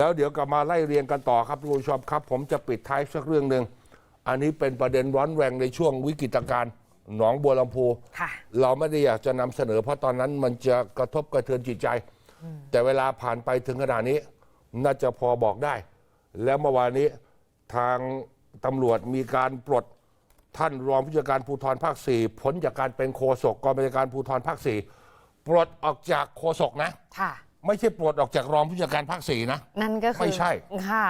แล้วเดี๋ยวกลับมาไล่เรียงกันต่อครับทุกผู้ชมครับ ผมจะปิดท้ายสักเรื่องหนึ่งอันนี้เป็นประเด็นร้อนแรงในช่วงวิกฤตการณ์หนองบัวลำพูค่ะเราไม่ได้อยากจะนำเสนอเพราะตอนนั้นมันจะกระทบกระเทือนจิตใจ แต่เวลาผ่านไปถึงขนาดนี้ น่าจะพอบอกได้ แล้วเมื่อวานนี้ทางตำรวจมีการปลดท่านรองผู้จัดการภูธรภาคสี่ผลจากการเป็นโฆษกกองบัญชาการภูธรภาคสี่ปลดออกจากโฆษกนะค่ะ ไม่ใช่ปลดออกจากรองผู้จัดการภาคสี่นะ นั่นก็คือไม่ใช่ ค่ะ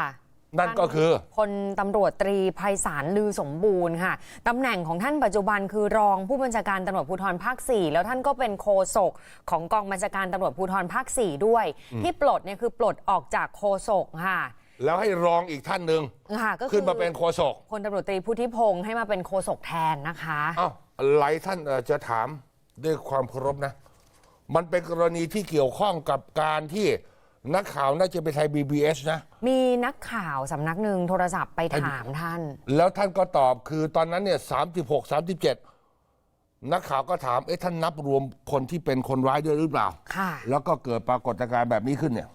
นั่นก็คือพลตำรวจตรีไพศาลลือสมบูรณ์ค่ะตำแหน่งของท่านปัจจุบันคือรองผู้บัญชาการตำรวจภูธรภาค 4 แล้วท่านก็เป็นโฆษกของกองบัญชาการตำรวจภูธรภาค 4 ด้วย ที่ปลดเนี่ยคือปลดออกจากโฆษกค่ะ แล้วให้รองอีกท่านหนึ่งค่ะก็คืขึ้นมาเป็นโฆษกพลตำรวจตรีพุทธิพงศ์ให้มาเป็นโฆษกแทนนะคะอ้าวหลายท่านอาจจะถามด้วยความเคารพนะ มันเป็นกรณีที่เกี่ยวข้องกับการที่นักข่าวน่าจะเป็นไทย BBS นะ มีนักข่าวสำนักหนึ่งโทรศัพท์ไปถามท่าน แล้วท่านก็ตอบคือตอนนั้นเนี่ยสามสิบหกสามสิบเจ็ดนักข่าวก็ถาม เอ๊ะท่านนับรวมคนที่เป็นคนร้ายด้วยหรือเปล่า ค่ะ แล้วก็เกิดปรากฏการณ์แบบนี้ขึ้นเนี่ย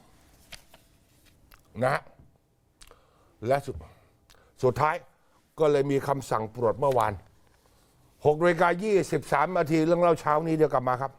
นะฮะและสุดสุดท้ายก็เลยมีคำสั่งปลดเมื่อวาน6นาฬิกา23นาทีเรื่องเล่าเช้านี้เดี๋ยวกลับมาครับ